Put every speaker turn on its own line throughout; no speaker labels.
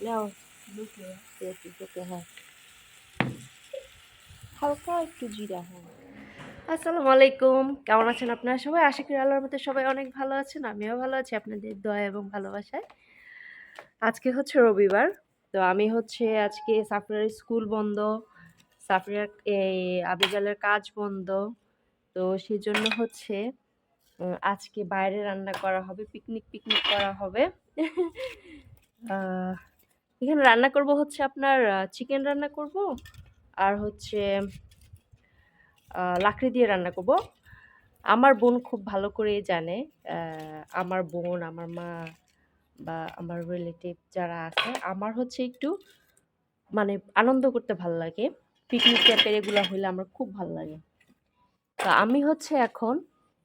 নাও ওকে হ্যাঁ হালকা একটু জিরা হ্যাঁ। আসসালামু আলাইকুম। কেমন আছেন আপনারা সবাই? আশা করি আল্লাহর মধ্যে সবাই অনেক ভালো আছেন আমিও ভালো আছি আপনাদের দয়া এবং ভালোবাসায়। আজকে হচ্ছে রবিবার তো আমি হচ্ছে আজকে সাফরিয়ার স্কুল বন্ধ সাফরিয়ার এই আবিজালের কাজ বন্ধ তো সেই জন্য হচ্ছে আজকে বাইরে রান্না করা হবে পিকনিক পিকনিক করা হবে। এখানে রান্না করব হচ্ছে আপনার চিকেন রান্না করব আর হচ্ছে লাকড়ি দিয়ে রান্না করব। আমার বোন খুব ভালো করেই জানে আমার বোন, আমার মা বা আমার রিলেটিভ যারা আছে, আমার হচ্ছে একটু মানে আনন্দ করতে ভালো লাগে। পিকনিক টাইপের এগুলো হইলে আমার খুব ভালো লাগে। তো আমি হচ্ছে এখন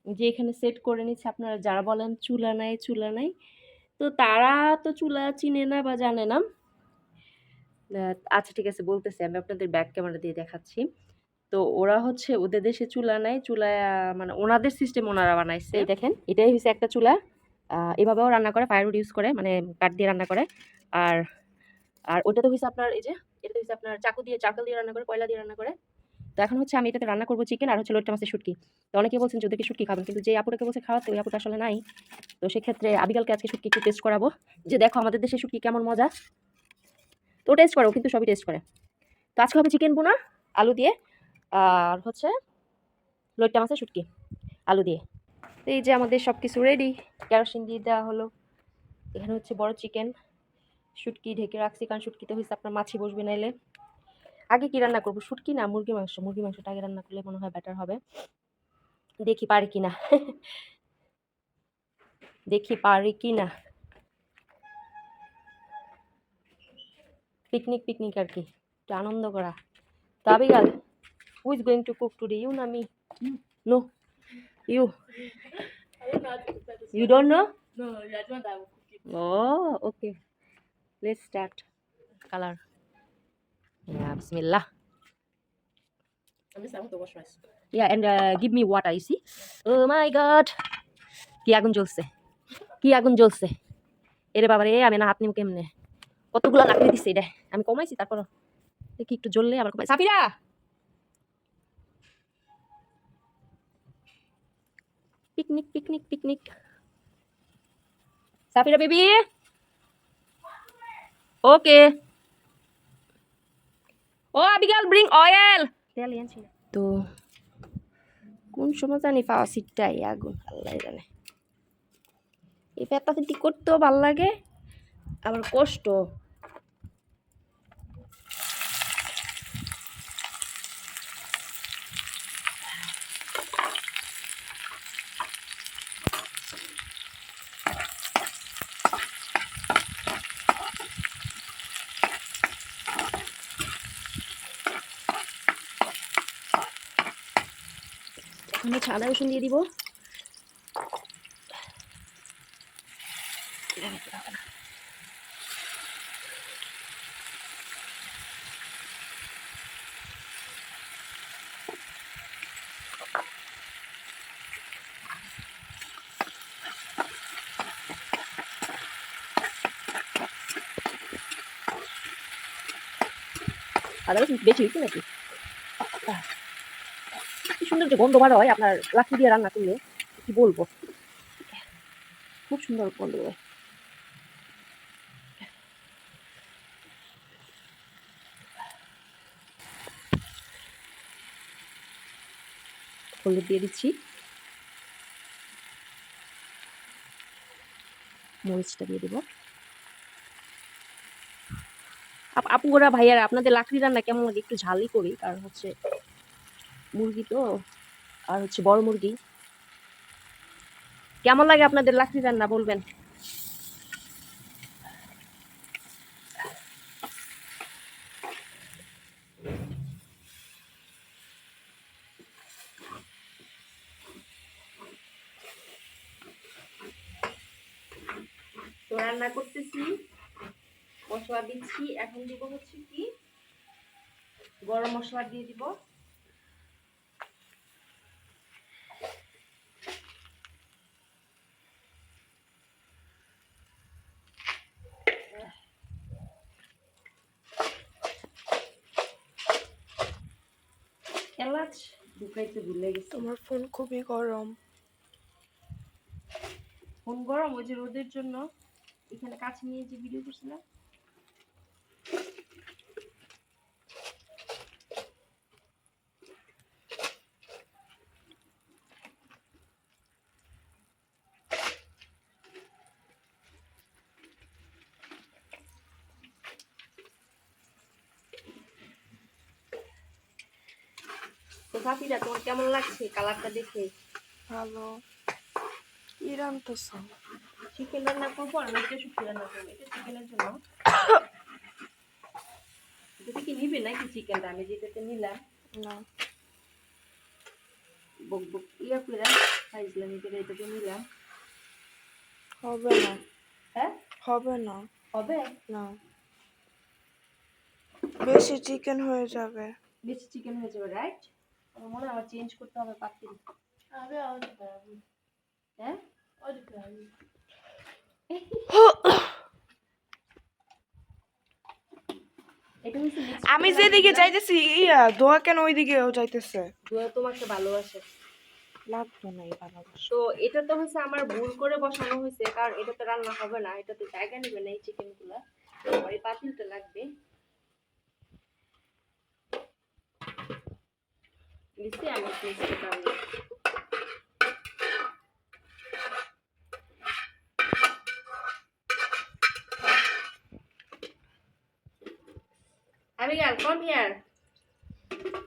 যে এখানে সেট করে নিচ্ছি আপনারা যারা বলেন চুলা নাই চুলা নাই, তো তারা তো চুলা চিনে না বা জানে না। আচ্ছা ঠিক আছে, বলতেছি, আমি আপনাদের ব্যাক ক্যামেরা দিয়ে দেখাচ্ছি। তো ওরা হচ্ছে ওদের দেশে চুলা নাই, চুলায় মানে ওনাদের সিস্টেম ওনারা বানাইছে। দেখেন, এটাই হচ্ছে একটা চুলা। এভাবেও রান্না করে ফায়ারউড ইউজ করে মানে কাঠ দিয়ে রান্না করে। আর আর ওটা তো হচ্ছে আপনার, এই যে, এটা হচ্ছে আপনার চাকু দিয়ে চাকল দিয়ে রান্না করে, কয়লা দিয়ে রান্না করে। তো এখন হচ্ছে আমি এটাতে রান্না করব চিকেন আর হচ্ছে লোটটা মাছের শুটকি। তো অনেকে বলছেন যদি শুটকি খাবেন কিন্তু যে আপুটাকে বলছে খাওয়াতে, ওই আপুটা আসলে নাই। তো সেক্ষেত্রে আবিকালকে আজকে শুটকি একটু টেস্ট করাবো। যে দেখো, আমাদের দেশে শুটকি কেমন মজা। তো টেস্ট করো কিন্তু সবই টেস্ট করে। তো আজকে হবে চিকেন বোনা আলু দিয়ে, আর হচ্ছে লোটটা মাছের শুটকি, আলু দিয়ে। তো এই যে আমাদের সব কিছু রেডি কেরোসিন দিয়ে দেওয়া হলো। এখানে হচ্ছে বড় চিকেন শুটকি ঢেকে রাখছি, কারণ শুটকিতে হয়েছে আপনার মাছি বসবে নাইলে। আগে কি রান্না করব? শুটকি না, মুরগি মাংস? মুরগি মাংসটা আগে রান্না করলে মনে হয় বেটার হবে। দেখি পারি কি না দেখি পারি কি না পিকনিক পিকনিক আর কি একটু আনন্দ করা। তবে গেল who is going to cook today you না
me know you you don't know
oh okay let's start
colour বিসমিল্লাহ
yeah and give me water you see oh my god কি আগুন জ্বলছে? কি আগুন জ্বলছে? এরে বাবা রে আমি না আপনি কেমনে? কতগুলো লাকড়ি দিছে এটা আমি কমাইছি তারপর দেখি একটু জ্বললে আবার কমাই Safira! Picnic picnic picnic. Safira baby! Okay. Oh, Abigail, bring oil. তেল আনছি। তো, কোন সময় জানি পাওয়া সিটটাই আগুন, আল্লাহ জানে। এই পেটটা কিন্তু করতেও ভালো লাগে, আবার কষ্ট আদা রসুন দিয়ে দিব। আদা রসুন বেশি হয়েছে নাকি? সুন্দর যে গন্ধ বার হয়, আপনার লাকড়ি দিয়ে রান্না করলে, কি বলব? খুব সুন্দর গন্ধ হয়। হলুদ দিয়ে দিচ্ছি। মরিচটা দিয়ে দেবো। আপ- আপুরা ভাইয়ারা, আপনাদের লাকড়ি রান্না কেমন লাগে? একটু ঝালই করি, কারণ হচ্ছে মুরগি তো, আর হচ্ছে বড় মুরগি। কেমন লাগে আপনাদের লাকড়ি রান্না বলবেন? তো রান্না করতেছি। মশলা দিচ্ছি। এখন দিব হচ্ছে কি? গরম মশলা দিয়ে দিব। ঢুকাইতে ভুলে গেছি।
তোমার ফোন খুবই গরম।
ফোন গরম ওই যে রোদের জন্য। এখানে কাছে নিয়ে যে ভিডিও করছিলাম তো ভাবিরা তোমার কেমন লাগছে কালারটা দেখে?
ভালো। কি রান্তেছ
চিকেন রান্না করব আর শুক্তি রান্না করব। এটা চিকেনের জন্য। এটা কি নিবে নাকি চিকেনটা আমি যেটাতে নিলাম।
না।
বক বক ইয়া করে খাইছিলাম এটা এটাতে নিলাম।
হবে না।
হ্যাঁ?
হবে না।
হবে?
না। বেশি চিকেন হয়ে যাবে।
বেশি চিকেন হয়ে যাবে রাইট আমার মনে হয় আমার চেঞ্জ করতে হবে
aldı
হ্যাঁ?
আমি যেদিকে যাইতেছি ইয়া দোয়া কেন ওইদিকেও যাইতেছে?
দুয়া তোমাকে ভালোবাসে।
লাগতো না এই ভালোবাসা।
তো এটা তো হচ্ছে আমার ভুল করে বসানো হয়েছে কারণ এটা তো রান্না হবে না এটা তো জায়গা নেবে না এই চিকেনগুলা। তো আমার এই পাতিলটা লাগবে। দিচ্ছি আমি টেস্ট পারবো Abigail, come here.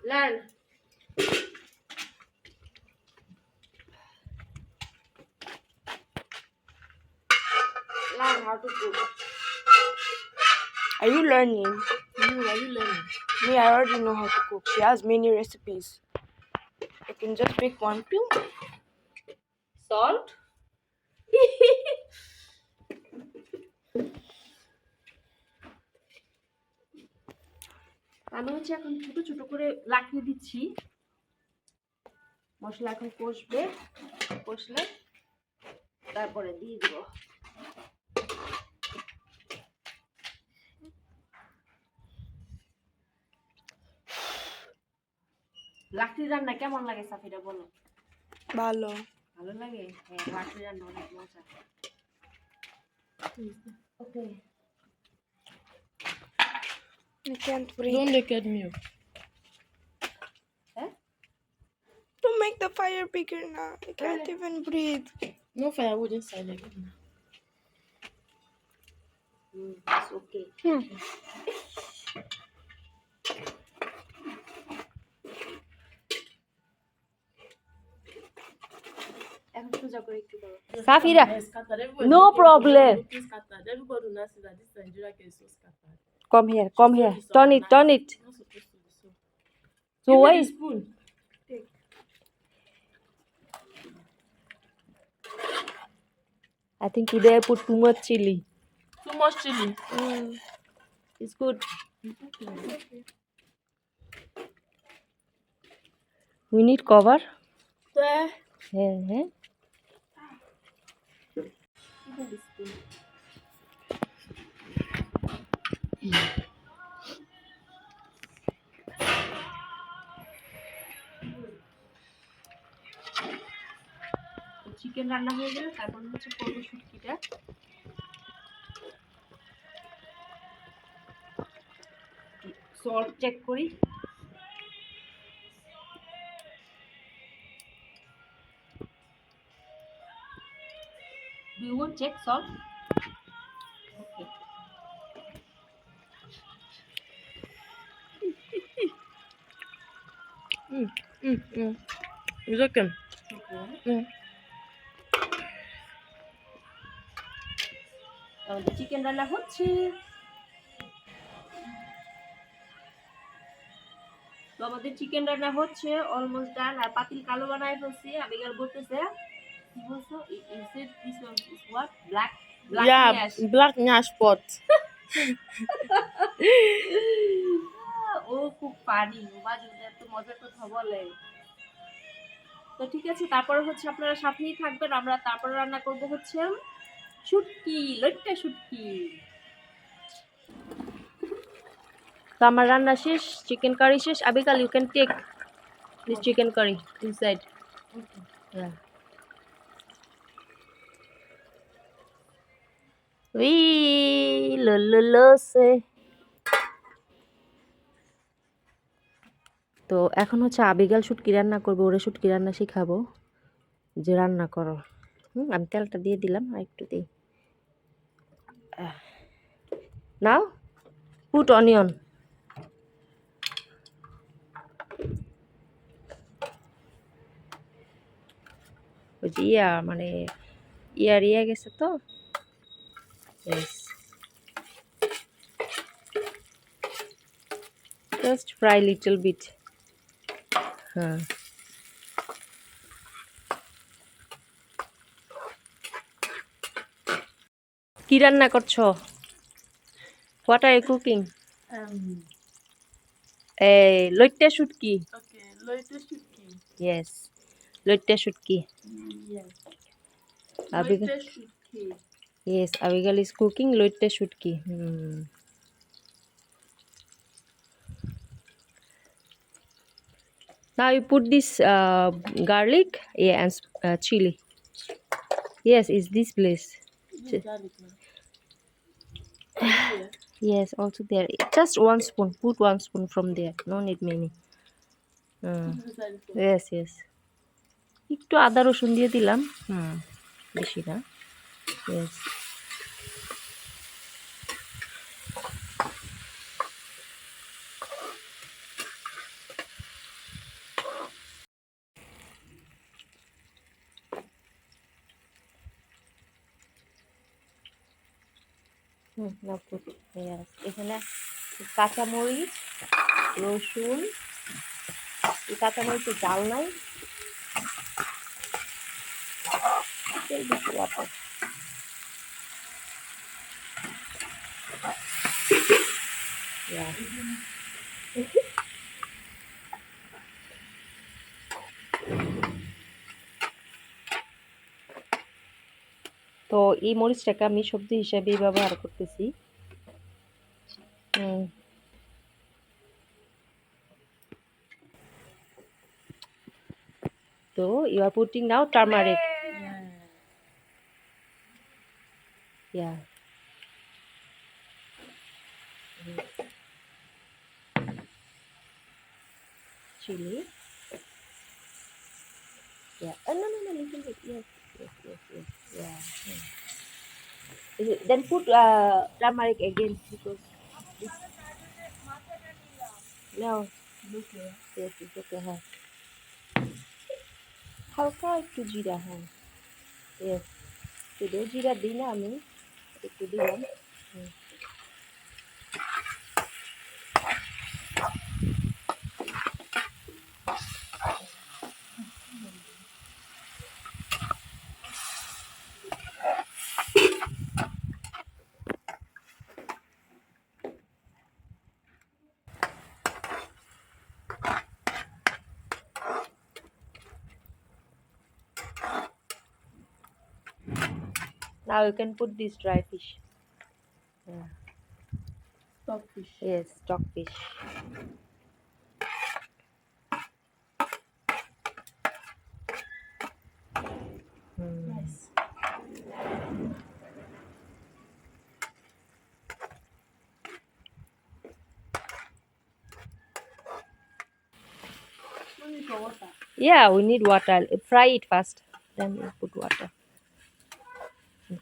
Learn. Learn how to cook.
Are you learning?
You are you learning?
Me, I already know how to cook. She has many recipes. Can just pick one. Pew.
Salt. আমি হচ্ছে এখন ছোট ছোট করে লাকড়ি দিচ্ছি মশলা এখন কষবে কষলে তারপরে দিয়ে দিব লাকড়ি রান্না কেমন লাগে সাফিরা বলো
ভালো
ভালো লাগে হ্যাঁ লাকড়ি রান্না অনেক মজা okay
I can't breathe.
Don't look at me.
হ্যাঁ
Don't make the fire bigger now. I can't even breathe.
No firewood inside like
hmm okay
Hmm.
Safira.
No problem.
Everybody knows that this Nigeria case is so scattered.
Come here, come here. Turn it, turn it.
Not supposed to be so.
Why? I think today I put too much chili.
Too much chili.
Mm.
It's good. We need cover.
There.
হ্যাঁ chicken রান্না হয়ে গেলে তারপর হচ্ছে করব শুটকিটা। Salt check করি। Check salt? Okay.
Mm, mm. It's okay. Mm.
আমাদের চিকেন রান্না হচ্ছে তো আমাদের চিকেন রান্না হচ্ছে অলমোস্ট ডান আর পাতিল কালো বানায় ফেলছি আবিগাল বলতেছে কি বলছো is it this one is what black black
yeah, black nyash pot.
ও খুব ফানি মাঝে এত মজার কথা বলে তো ঠিক আছে তারপরে হচ্ছে আপনারা সাথেই থাকবেন আমরা তারপরে রান্না করব হচ্ছে শুটকি লইট্টা শুটকি তো আমার রান্না শেষ চিকেন কারি শেষ Abigail you can take This chicken curry inside.
Okay.
Oui, lo lo lo সে তো এখন হচ্ছে আবিগাল শুটকি রান্না করব ওরে শুটকি রান্না শিখাবো যে রান্না করো। হুম আমি তেলটা দিয়ে দিলাম আর একটু দিই। নাও পুট অনিয়ন ইয়া মানে ইয়ার ইয়া গেছে তো. Just fry little bit. হ্যাঁ কি রান্না করছ? হোয়াট আর কুকিং
Um,
এই লইট্টা শুটকি।
okay. Leute Schutki.
ইয়েস লইট্টা শুটকি।
Yes.
আবিগাল ইজ কুকিং লইট্টা শুটকি hmm Now you put this uh, garlic yeah, and uh, chili. Yes, is this place.
Garlic
Yes, also there. Just one spoon. Put one spoon from there. No need many.
garlic.
Yes yes একটু আদা রসুন দিয়ে দিলাম হুম বেশি না yes না yes. এখানে কাঁচামরিচ রসুন এই কাঁচামরিচের জাল নাই. Yeah. তো এই মরিচটাকে আমি সবজি হিসাবেই ব্যবহার করতেছি হুম So you are putting now turmeric.
Yeah.
Yeah. Chili. Yeah. Oh, no, no, no, little bit. Yes, yes, yes, yes. Yeah. hmm. Is it, then put uh, turmeric again because this. No.
Look here.
Yes, it's okay. হ্যাঁ হালকা একটু জিরা হ্যাঁ yes শুধু জিরা দিই না আমি একটু দিলাম Now you can put this dry fish. Yeah.
Stockfish.
Yes, stockfish. Hmm.
Nice. No need water.
Yeah, we need water. Fry it first, then we put water.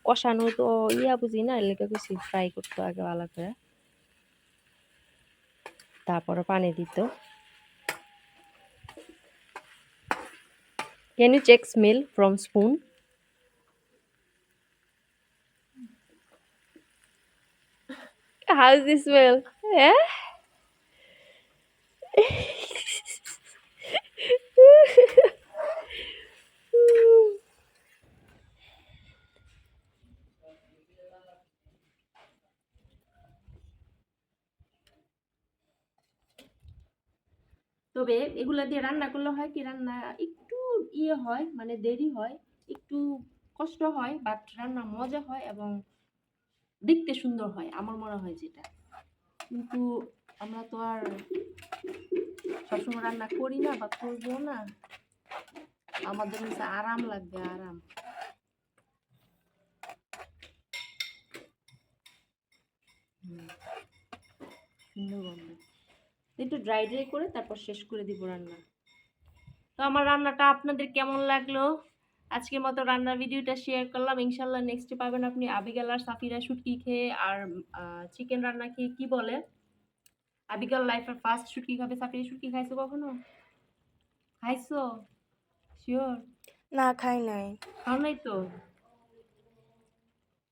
কষানো তো ইয়া বুঝি না এলাকা কিছু ফ্রাই করতো আগে ভালো করে তারপরে পানি দিত can you check smell from spoon How is this smell? Yeah? তবে এগুলো দিয়ে রান্না করলে হয় কি, রান্না একটু ইয়ে হয় মানে দেরি হয়, একটু কষ্ট হয় বাট রান্না মজা হয় এবং দেখতে সুন্দর হয়, আমার মনে হয় যেটা। কিন্তু আমরা তো আর সবসময় রান্না করি না বা করব না। আমাদের হচ্ছে আরাম লাগবে, আরাম। সুন্দর একটু ড্রাই ড্রাই করে তারপর শেষ করে দিব রান্না। তো আমার রান্নাটা আপনাদের কেমন লাগল? আজকের মতো রান্নার ভিডিওটা শেয়ার করলাম। ইনশাল্লাহ নেক্সটে পাবেন আপনি আবিগাল আর সাফিরা শুটকি খেয়ে আর চিকেন রান্না খেয়ে কি বলে? আবিগাল লাইফের ফার্স্ট শুটকি খাবে সাফিরা শুটকি খাইছো কখনো? খাইছো? শিওর
না খাই নাই।
খাও নাই তো?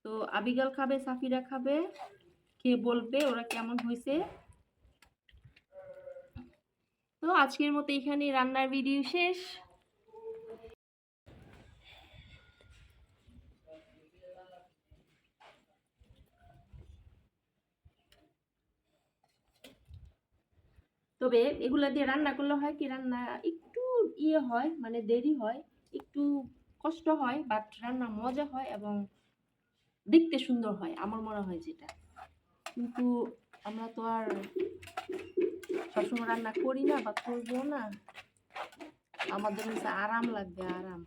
তো আবিগাল খাবে সাফিরা খাবে খেয়ে বলবে ওরা কেমন হয়েছে তো আজকের মতো এখানে রান্নার ভিডিও শেষ। তবে এগুলা দিয়ে রান্না করলে হয় কি, রান্না একটু ইয়ে হয় মানে দেরি হয়, একটু কষ্ট হয় বাট রান্না মজা হয় এবং দেখতে সুন্দর হয়, আমার মনে হয় যেটা। কিন্তু আমরা তো আর সবসময় রান্না করি না বা করব না। আমাদের হচ্ছে আরাম লাগবে, আরাম।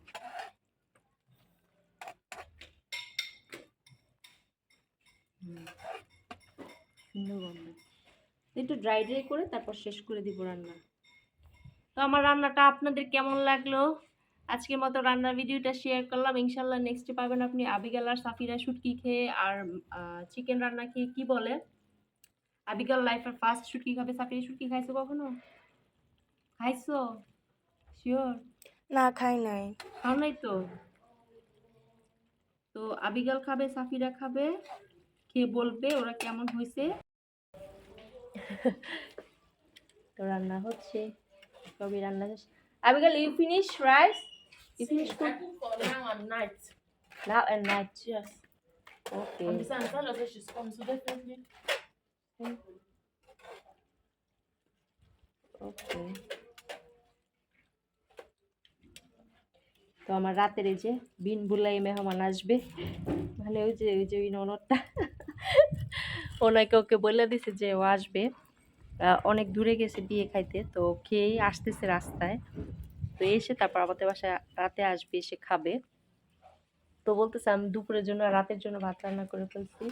একটু ড্রাই ড্রাই করে তারপর শেষ করে দিব রান্না। তো আমার রান্নাটা আপনাদের কেমন লাগল? আজকের মতো রান্নার ভিডিওটা শেয়ার করলাম। ইনশাল্লাহ নেক্সটে পাবেন আপনি আবিগাল আর সাফিরা শুটকি খেয়ে আর চিকেন রান্না খেয়ে কি বলে আবিগাল লাইফের ফার্স্ট শুটকি খাবে সাফিরা শুটকি খাইছো কখনো? খাইছো? শিওর
না খাই নাই।
খাও নাই তো? তো আবিগাল খাবে সাফিরা খাবে খেয়ে বলবে ওরা কেমন হয়েছে তো রান্না হচ্ছে সবই রান্না শেষ। Abigail you finish rice
you finish for now and night.
Now
and night Yes. Okay
okay তো আমার রাতের এই যে বিন বুলাই মেহমান আসবে। মানে ওই যে ওই যে ওই ননদটা। ওনাকে ওকে বলে দিছে যে ও আসবে। অনেক দূরে গেছে বিয়ে খাইতে, তো খেয়েই আসতেছে রাস্তায়। তো এসে তারপর আমাদের বাসায় রাতে আসবে, এসে খাবে। তো বলতেছে, আমি দুপুরের জন্য রাতের জন্য ভাত রান্না করে ফেলছি।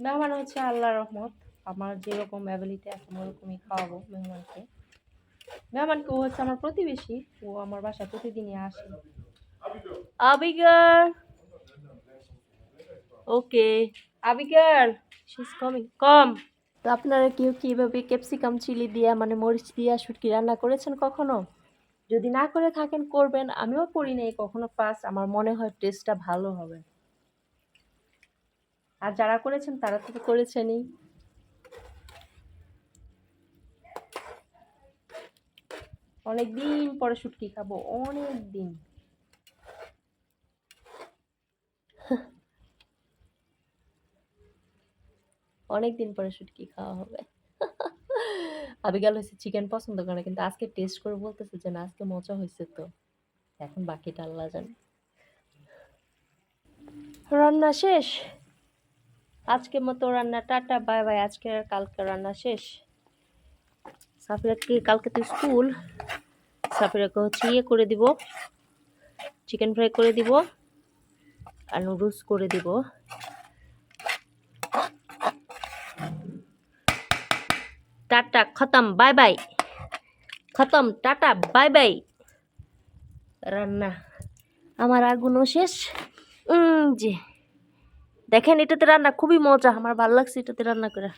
মেহমান হচ্ছে আল্লাহ রহমত। আমার যেরকম অ্যাবিলিটি আছে ওরকমই খাওয়াবো মেহমানকে। মেহমানকে ও হচ্ছে আমার প্রতিবেশী, ও আমার বাসায় প্রতিদিনই আসে। Abigail! Okay. Abigail! She is coming come তো আপনারা কেউ কি এভাবে ক্যাপসিকাম চিলি দিয়া মানে মরিচ দিয়া, শুটকি রান্না করেছেন কখনো? যদি না করে থাকেন, করবেন। আমিও করি নাই কখনো। ফার্স্ট আমার মনে হয় টেস্টটা ভালো হবে। আর যারা করেছেন তারা তো করেছেনই। অনেক দিন পরে শুটকি খাব অনেক দিন অনেক দিন পরে শুটকি খাওয়া হবে। আবিগাল হয়েছে চিকেন পছন্দ করে না, কিন্তু আজকে টেস্ট করে বলতেছে যে না আজকে মজা হয়েছে তো। এখন বাকিটা আল্লাহ জানে। রান্না শেষ? আজকের মতো রান্না, টাটা, বাই বাই। আজকে আর কালকে রান্না শেষ। সাফিরাকে কালকে তো স্কুল। সাফিরাকে হচ্ছে ইয়ে করে দিব, চিকেন ফ্রাই করে দিব আর নুডলস করে দিব। টাটা, খতম, বাই বাই। খতম, টাটা, বাই বাই। রান্না আমার আগুনও শেষ। যে দেখেন এটাতে রান্না খুবই মজা আমার ভালো লাগছে এটাতে রান্না করে।